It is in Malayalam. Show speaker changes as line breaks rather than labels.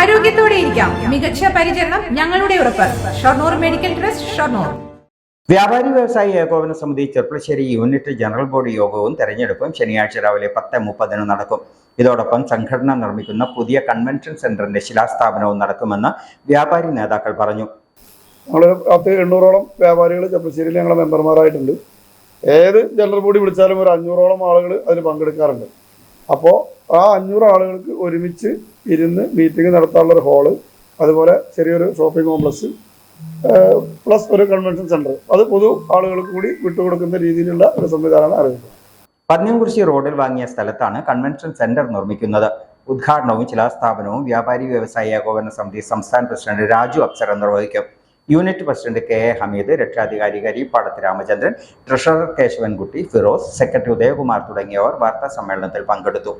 ആരോഗ്യത്തോടെ ഇരിക്കാം. മികച്ച പരിചരണം ഞങ്ങളുടെ ഉറപ്പ്. Shoranur medical trust Shoranur.
വ്യാപാരി വ്യവസായി ഏകോപന സമിതി ചെർപ്പളശ്ശേരി യൂണിറ്റ് ജനറൽ ബോഡി യോഗവും തെരഞ്ഞെടുപ്പും ശനിയാഴ്ച രാവിലെ പത്ത് മുപ്പതിന് നടക്കും. ഇതോടൊപ്പം സംഘടന നിർമ്മിക്കുന്ന പുതിയ കൺവെൻഷൻ സെന്ററിന്റെ ശിലാസ്ഥാപനവും നടക്കുമെന്ന് വ്യാപാരി നേതാക്കൾ പറഞ്ഞു.
ഞങ്ങൾ പത്ത് എണ്ണൂറോളം വ്യാപാരികൾ ചെപ്പശ്ശേരിയിൽ ഞങ്ങളെ മെമ്പർമാരായിട്ടുണ്ട്. ഏത് ജനറൽ ബോഡി വിളിച്ചാലും ഒരു അഞ്ഞൂറോളം ആളുകൾ അതിൽ പങ്കെടുക്കാറുണ്ട്. അപ്പോൾ ആ അഞ്ഞൂറ് ആളുകൾക്ക് ഒരുമിച്ച് ഇരുന്ന് മീറ്റിംഗ് നടത്താനുള്ള ഒരു ഹാൾ അതുപോലെ ചെറിയൊരു ഷോപ്പിംഗ് കോംപ്ലക്സ് പ്ലസ് ഒരു കൺവെൻഷൻ സെന്റർ അത് പൊതു ആളുകൾക്ക് കൂടി വിട്ടുകൊടുക്കുന്ന രീതിയിലുള്ള ഒരു സംവിധാനമാണ് അറിയുന്നത്
പന്നിയംകുറിശി റോഡിൽ വാങ്ങിയ സ്ഥലത്താണ് കൺവെൻഷൻ സെന്റർ നിർമ്മിക്കുന്നത്. ഉദ്ഘാടനവും ശിലാസ്ഥാപനവും വ്യാപാരി വ്യവസായി ഏകോപന സമിതി സംസ്ഥാന പ്രസിഡന്റ് രാജു അപ്സര നിർവഹിക്കും. Unit president K A Hameed രക്ഷാധികാരി കരിപ്പാടത്ത് രാമചന്ദ്രൻ ട്രഷറർ കേശവൻകുട്ടി ഫിറോസ് സെക്രട്ടറി ഉദയകുമാർ തുടങ്ങിയവർ വാർത്താ സമ്മേളനത്തിൽ പങ്കെടുത്തു.